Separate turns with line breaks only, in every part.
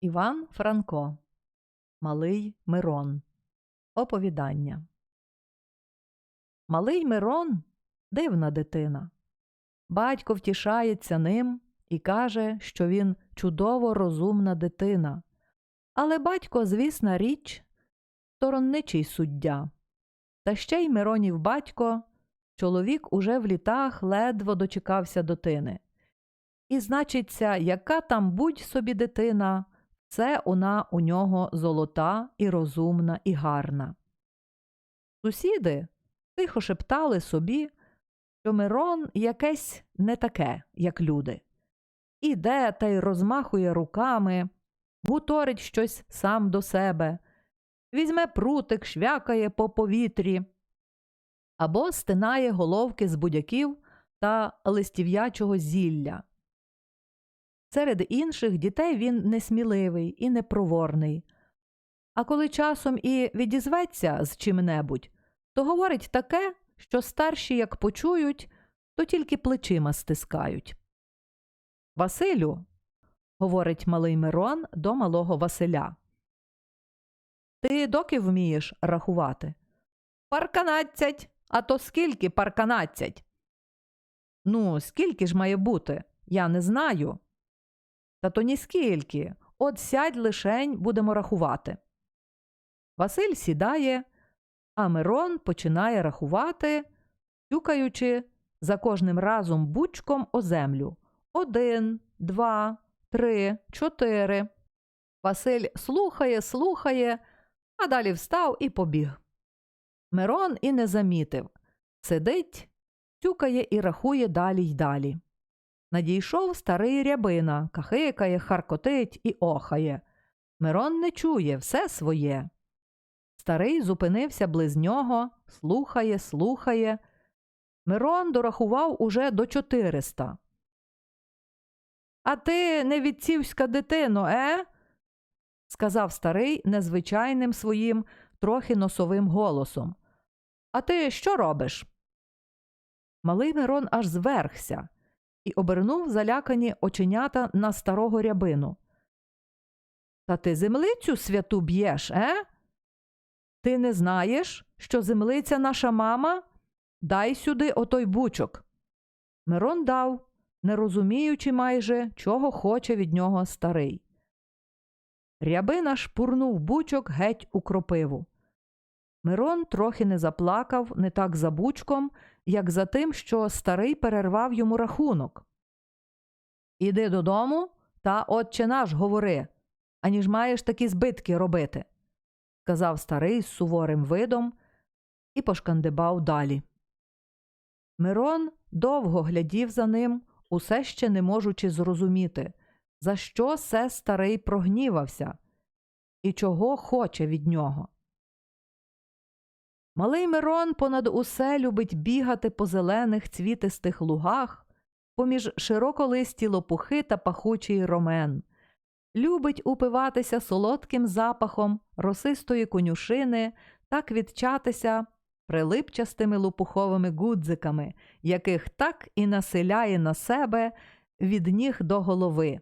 Іван Франко Малий Мирон Оповідання Малий Мирон дивна дитина. Батько втішається ним і каже, що він чудово розумна дитина. Але батько, звісна річ, сторонничий суддя. Та ще й Миронів батько, чоловік уже в літах ледве дочекався дитини. І, значиться, яка там будь собі дитина, це вона у нього золота і розумна і гарна. Сусіди тихо шептали собі, що Мирон якесь не таке, як люди. Іде та й розмахує руками, гуторить щось сам до себе, візьме прутик, швякає по повітрі або стинає головки з будяків та листів'ячого зілля. Серед інших дітей він несміливий і непроворний. А коли часом і відізветься з чим-небудь, то говорить таке, що старші, як почують, то тільки плечима стискають. Василю, говорить малий Мирон до малого Василя. Ти доки вмієш рахувати? Парканадцять. А то скільки парканадцять? Ну, скільки ж має бути? Я не знаю. Та то ніскільки. От сядь лишень будемо рахувати. Василь сідає, а Мирон починає рахувати, тюкаючи за кожним разом бучком о землю. Один, два, три, чотири. Василь слухає, слухає, а далі встав і побіг. Мирон і не замітив. Сидить, тюкає і рахує далі й далі. Надійшов старий рябина, кахикає, харкотить і охає. Мирон не чує все своє. Старий зупинився близ нього, слухає, слухає. Мирон дорахував уже до чотириста. А ти не відцівська дитино, е? сказав старий незвичайним своїм трохи носовим голосом. А ти що робиш? Малий Мирон аж зверхся і обернув залякані оченята на старого рябину. Та ти землицю святу б'єш, е? Ти не знаєш, що землиця наша мама? Дай сюди отой бучок. Мирон дав, не розуміючи майже, чого хоче від нього старий. Рябина шпурнув бучок геть у кропиву. Мирон трохи не заплакав не так за бучком, як за тим, що старий перервав йому рахунок. Іди додому та отче наш говори, аніж маєш такі збитки робити, сказав старий з суворим видом і пошкандибав далі. Мирон довго глядів за ним, усе ще не можучи зрозуміти, за що се старий прогнівався і чого хоче від нього. Малий Мирон понад усе любить бігати по зелених цвітистих лугах, поміж широколисті лопухи та пахучий ромен, любить упиватися солодким запахом росистої конюшини та квітчатися прилипчастими лопуховими гудзиками, яких так і населяє на себе від ніг до голови.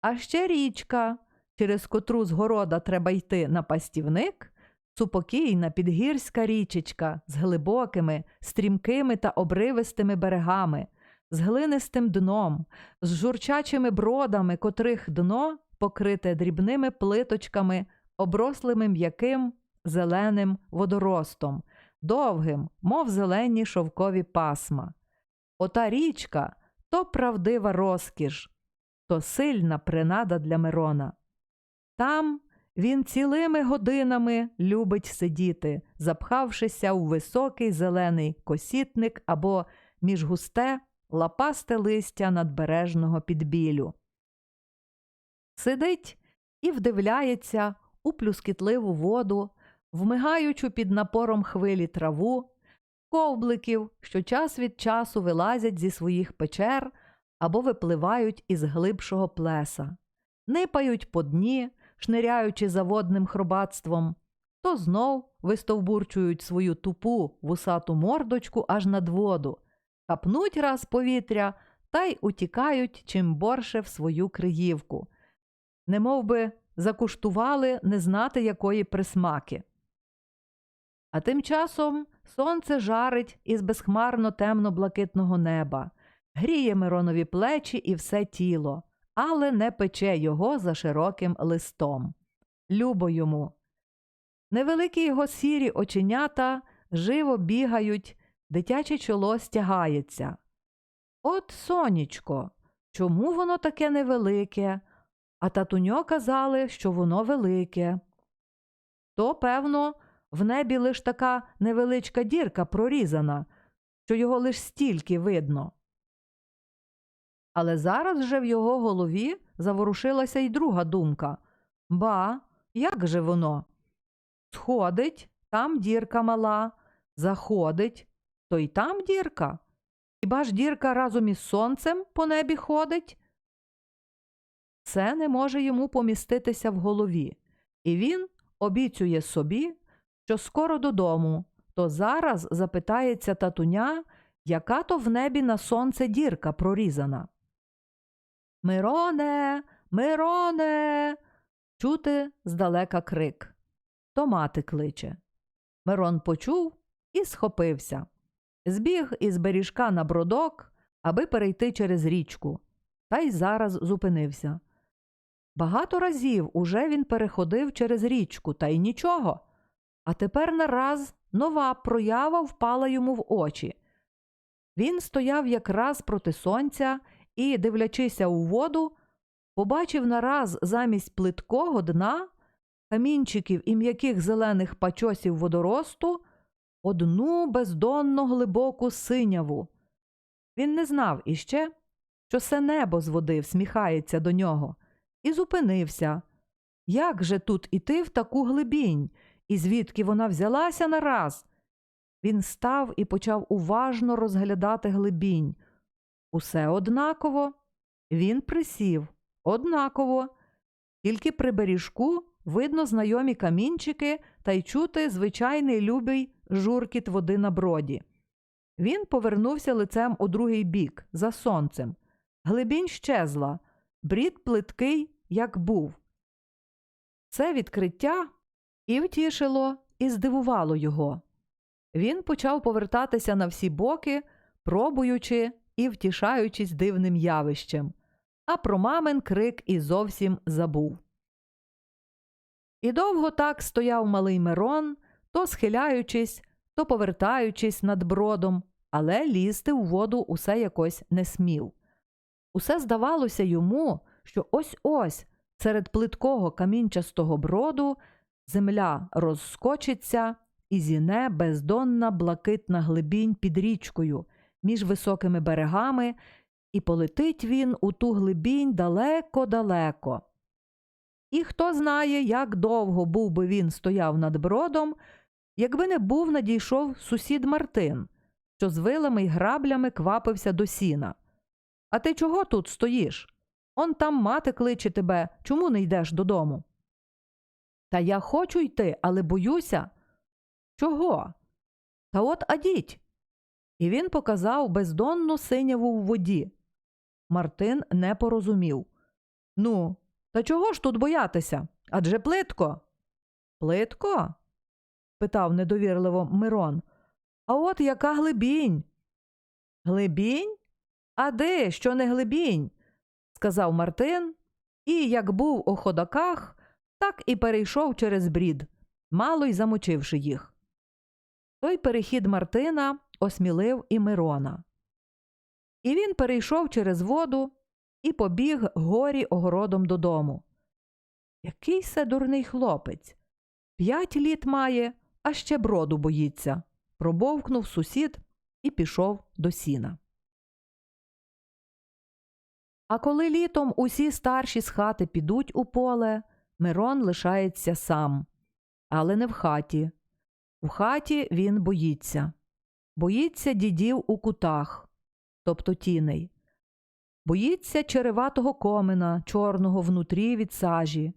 А ще річка, через котру з города треба йти на пастівник, супокійна підгірська річечка з глибокими, стрімкими та обривистими берегами, з глинистим дном, з журчачими бродами, котрих дно покрите дрібними плиточками, оброслими м'яким зеленим водоростом, довгим, мов зелені шовкові пасма. Ота річка то правдива розкіш, то сильна принада для Мирона. Там він цілими годинами любить сидіти, запхавшися у високий зелений косітник або між густе лапасте листя надбережного підбілю. Сидить і вдивляється у плюскітливу воду, вмигаючи під напором хвилі траву, ковбликів, що час від часу вилазять зі своїх печер або випливають із глибшого плеса, нипають по дні, шниряючи за водним хробатством, то знов вистовбурчують свою тупу вусату мордочку аж над воду, капнуть раз повітря та й утікають чим борше в свою криївку, немов би закуштували не знати якої присмаки. А тим часом сонце жарить із безхмарно темно-блакитного неба, гріє Миронові плечі і все тіло, але не пече його за широким листом. Любо йому. Невеликі його сірі оченята живо бігають, дитяче чоло стягається. От, сонечко, чому воно таке невелике? А татуньо казали, що воно велике. То, певно, в небі лиш така невеличка дірка прорізана, що його лиш стільки видно. Але зараз же в його голові заворушилася й друга думка Ба, як же воно? Сходить, там дірка мала, заходить, то й там дірка. Хіба ж дірка разом із сонцем по небі ходить? Це не може йому поміститися в голові, і він обіцює собі, що скоро додому, то зараз запитається татуня, яка то в небі на сонце дірка прорізана. Мироне, Мироне. Чути здалека крик. То мати кличе. Мирон почув і схопився. Збіг із беріжка на бродок, аби перейти через річку, та й зараз зупинився. Багато разів уже він переходив через річку, та й нічого. А тепер нараз нова проява впала йому в очі. Він стояв якраз проти сонця і, дивлячися у воду, побачив нараз замість плиткого дна камінчиків і м'яких зелених пачосів водоросту одну бездонно глибоку синяву. Він не знав іще, що все небо з води всміхається до нього, і зупинився. Як же тут іти в таку глибінь, і звідки вона взялася нараз? Він став і почав уважно розглядати глибінь. Усе однаково. Він присів, однаково, тільки при беріжку видно знайомі камінчики та й чути звичайний любий журкіт води на броді. Він повернувся лицем у другий бік, за сонцем. Глибінь щезла, брід плиткий, як був. Це відкриття і втішило, і здивувало його. Він почав повертатися на всі боки, пробуючи і втішаючись дивним явищем, а про мамин крик і зовсім забув. І довго так стояв малий Мирон, то схиляючись, то повертаючись над бродом, але лізти у воду усе якось не смів. Усе здавалося йому, що ось ось серед плиткого камінчастого броду земля розскочиться і зіне бездонна блакитна глибінь під річкою між високими берегами, і полетить він у ту глибінь далеко-далеко. І хто знає, як довго був би він стояв над бродом, якби не був надійшов сусід Мартин, що з вилами й граблями квапився до сіна. А ти чого тут стоїш? Он там мати кличе тебе, чому не йдеш додому? Та я хочу йти, але боюся. Чого? Та от адіть. І він показав бездонну синяву в воді. Мартин не порозумів. Ну, та чого ж тут боятися? Адже плитко. Плитко? питав недовірливо Мирон. А от яка глибінь? Глибінь? А де, що не глибінь? сказав Мартин, і, як був у ходаках, так і перейшов через брід, мало й замочивши їх. Той перехід Мартина осмілив і Мирона. І він перейшов через воду і побіг горі огородом додому. Який се дурний хлопець. П'ять літ має, а ще броду боїться, пробовкнув сусід і пішов до сіна. А коли літом усі старші з хати підуть у поле, Мирон лишається сам, але не в хаті. У хаті він боїться. Боїться дідів у кутах, тобто тіней. Боїться череватого комина, чорного внутрі від сажі,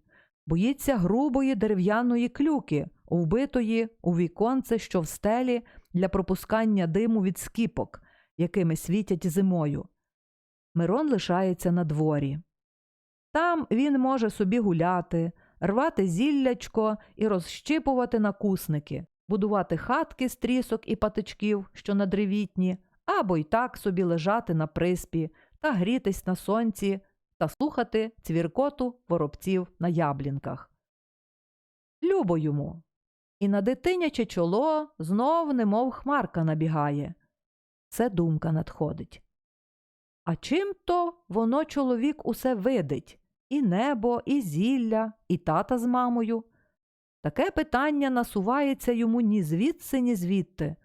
боїться грубої дерев'яної клюки, вбитої у віконце, що в стелі для пропускання диму від скіпок, якими світять зимою. Мирон лишається на дворі. Там він може собі гуляти, рвати зіллячко і розщипувати накусники, будувати хатки з трісок і патичків, що надревітні, або й так собі лежати на приспі та грітись на сонці та слухати цвіркоту воробців на яблінках. Любо йому. І на дитиняче чоло знов немов хмарка набігає. Це думка надходить. А чим то воно чоловік усе видить і небо, і зілля, і тата з мамою. Таке питання насувається йому ні звідси, ні звідти.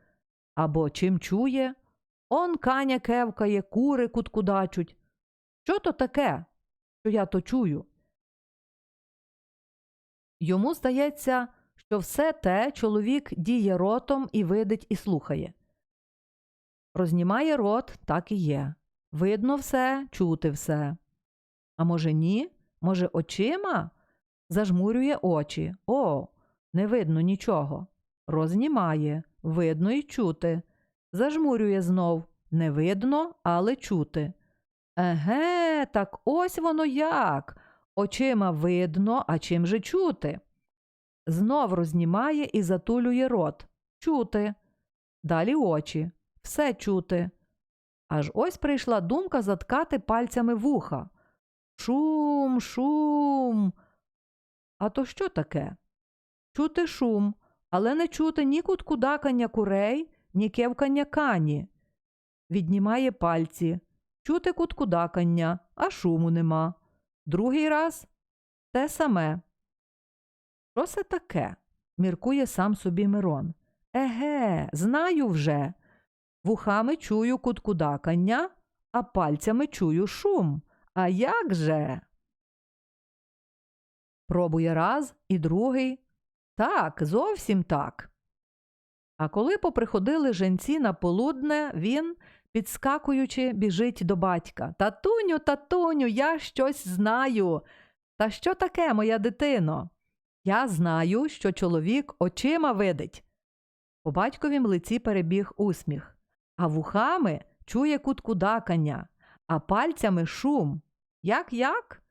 Або чим чує, он каня кевкає, кури куткудачуть. Що то таке, що я то чую? Йому здається, що все те чоловік діє ротом і видить і слухає. Рознімає рот, так і є. Видно все, чути все. А може, ні? Може, очима? Зажмурює очі. О, не видно нічого. Рознімає, видно і чути. Зажмурює знов. Не видно, але чути. Еге, так ось воно як. Очима видно, а чим же чути? Знов рознімає і затулює рот. Чути. Далі очі. Все чути. Аж ось прийшла думка заткати пальцями вуха. Шум, шум. А то що таке? Чути шум, але не чути ні куткудакання курей, ні кевкання кані. Віднімає пальці. Чути куткудакання, а шуму нема. Другий раз те саме. Що це таке? міркує сам собі Мирон. Еге, знаю вже. Вухами чую куткудакання, а пальцями чую шум. А як же? Пробує раз і другий. Так, зовсім так. А коли поприходили женці на полудне, він, підскакуючи, біжить до батька. Татуню, татуню, я щось знаю. Та що таке, моя дитино? Я знаю, що чоловік очима видить. По батьковім лиці перебіг усміх, а вухами чує куткудакання, а пальцями шум. Як як?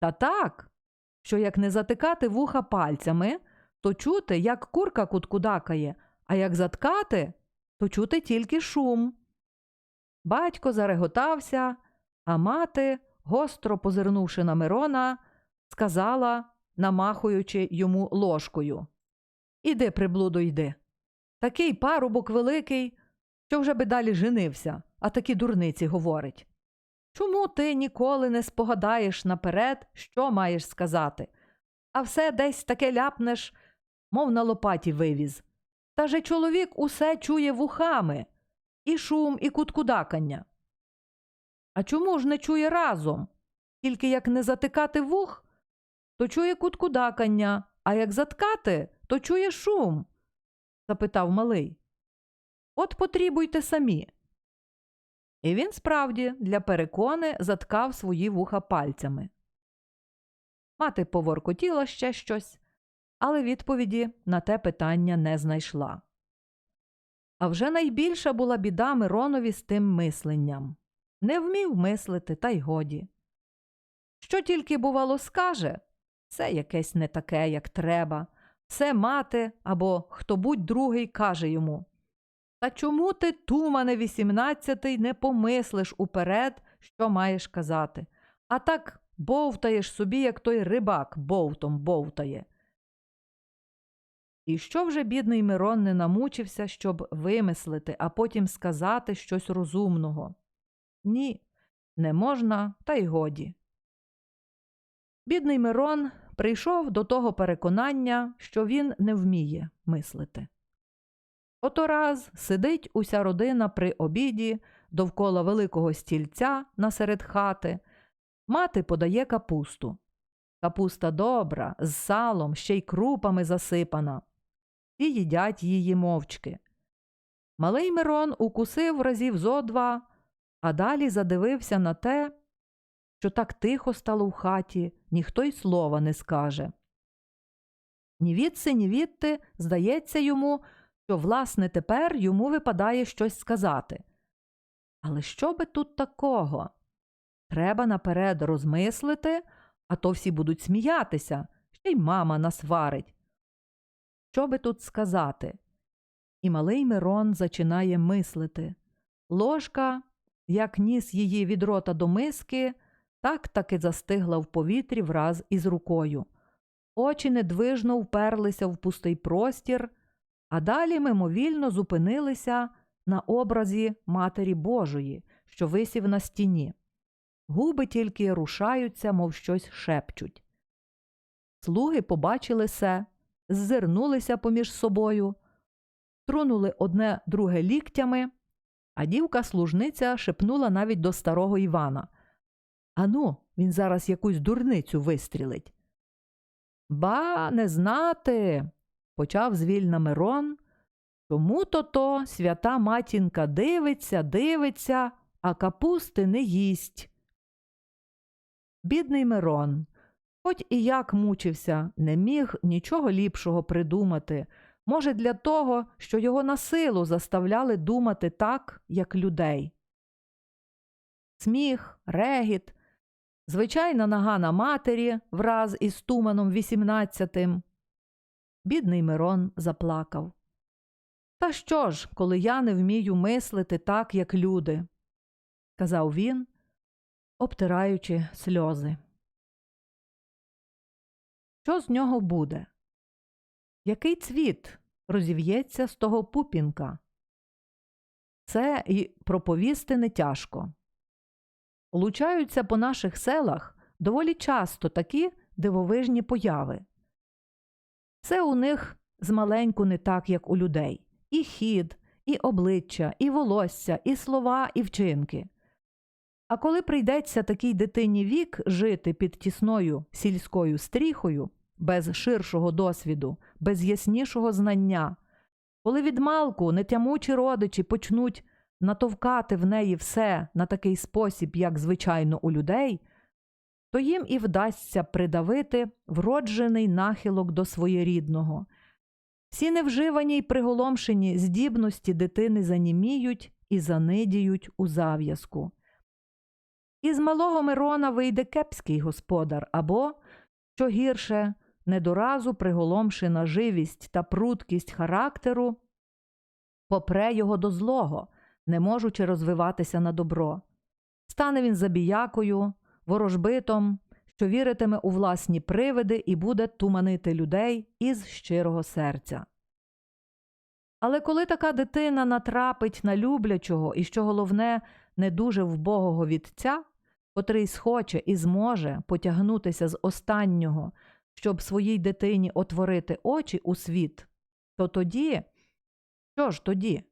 Та так, що як не затикати вуха пальцями, то чути, як курка куткудакає, а як заткати, то чути тільки шум. Батько зареготався, а мати, гостро позирнувши на Мирона, сказала, намахуючи йому ложкою Іди, приблудо, йди. Такий парубок великий, що вже би далі женився, а такі дурниці говорить. Чому ти ніколи не спогадаєш наперед, що маєш сказати, а все десь таке ляпнеш, мов на лопаті вивіз. Та же чоловік усе чує вухами і шум, і куткудакання. А чому ж не чує разом? Тільки як не затикати вух, то чує куткудакання, а як заткати, то чує шум? запитав малий. От потрібуйте самі. І він справді для перекони заткав свої вуха пальцями. Мати поворкотіла ще щось, але відповіді на те питання не знайшла. А вже найбільша була біда Миронові з тим мисленням не вмів мислити, та й годі. Що тільки, бувало, скаже, це якесь не таке, як треба, все мати або хто будь другий каже йому. Та чому ти, тумане вісімнадцятий, не помислиш уперед, що маєш казати, а так бовтаєш собі, як той рибак бовтом бовтає. І що вже бідний Мирон не намучився, щоб вимислити, а потім сказати щось розумного? Ні, не можна, та й годі. Бідний Мирон прийшов до того переконання, що він не вміє мислити. Ото раз сидить уся родина при обіді довкола великого стільця насеред хати, мати подає капусту. Капуста добра, з салом, ще й крупами засипана. Всі їдять її мовчки. Малий Мирон укусив разів зо два, а далі задивився на те, що так тихо стало в хаті, ніхто й слова не скаже. Ні відси, ні відти, здається йому, що, власне, тепер йому випадає щось сказати. Але що би тут такого? Треба наперед розмислити, а то всі будуть сміятися, ще й мама насварить. Що би тут сказати? І малий Мирон зачинає мислити. Ложка, як ніс її від рота до миски, так таки застигла в повітрі враз із рукою. Очі недвижно вперлися в пустий простір, а далі мимовільно зупинилися на образі Матері Божої, що висів на стіні. Губи тільки рушаються, мов щось шепчуть. Слуги побачили се, ззирнулися поміж собою, трунули одне друге ліктями, а дівка-служниця шепнула навіть до старого Івана. Ану, він зараз якусь дурницю вистрілить. Ба, не знати, почав звільна Мирон. Чому то то свята матінка дивиться, дивиться, а капусти не їсть. Бідний Мирон, хоч і як мучився, не міг нічого ліпшого придумати, може, для того, що його на силу заставляли думати так, як людей. Сміх, регіт, звичайна нога на матері враз із туманом вісімнадцятим. Бідний Мирон заплакав. Та що ж, коли я не вмію мислити так, як люди, казав він, обтираючи сльози. Що з нього буде? Який цвіт розів'ється з того пупінка? Це і проповісти не тяжко. Лучаються по наших селах доволі часто такі дивовижні появи. Це у них змаленьку не так, як у людей і хід, і обличчя, і волосся, і слова, і вчинки. А коли прийдеться такій дитині вік жити під тісною сільською стріхою, без ширшого досвіду, без яснішого знання, коли відмалку нетямучі родичі почнуть натовкати в неї все на такий спосіб, як звичайно у людей, то їм і вдасться придавити вроджений нахилок до своєрідного. Всі невживані й приголомшені здібності дитини заніміють і занидіють у зав'язку. Із малого Мирона вийде кепський господар або, що гірше, недоразу приголомшена живість та пруткість характеру, попре його до злого, не можучи розвиватися на добро. Стане він забіякою, ворожбитом, що віритиме у власні привиди і буде туманити людей із щирого серця. Але коли така дитина натрапить на люблячого і, що головне, не дуже вбогого вітця, котрий схоче і зможе потягнутися з останнього, щоб своїй дитині отворити очі у світ, то тоді, що ж тоді?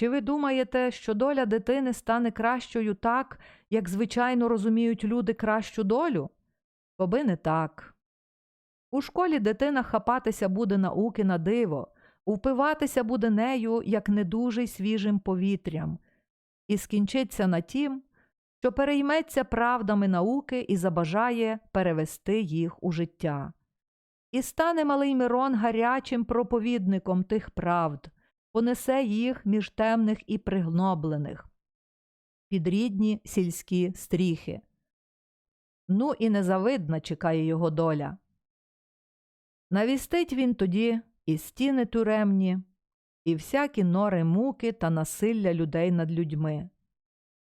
Чи ви думаєте, що доля дитини стане кращою так, як звичайно розуміють люди кращу долю? Коби не так. У школі дитина хапатися буде науки на диво, впиватися буде нею як недужий свіжим повітрям, і скінчиться на тім, що перейметься правдами науки і забажає перевести їх у життя. І стане малий Мирон гарячим проповідником тих правд, понесе їх між темних і пригноблених, під рідні сільські стріхи. Ну і незавидна чекає його доля. Навістить він тоді і стіни туремні, і всякі нори муки та насилля людей над людьми,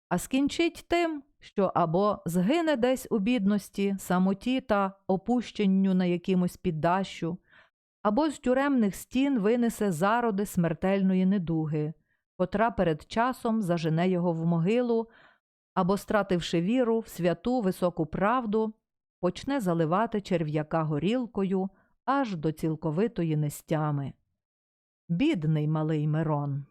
а скінчить тим, що або згине десь у бідності, самоті та опущенню на якимось піддащу, або з тюремних стін винесе зароди смертельної недуги, котра перед часом зажене його в могилу, або, стративши віру в святу високу правду, почне заливати черв'яка горілкою аж до цілковитої нестями. Бідний малий Мирон.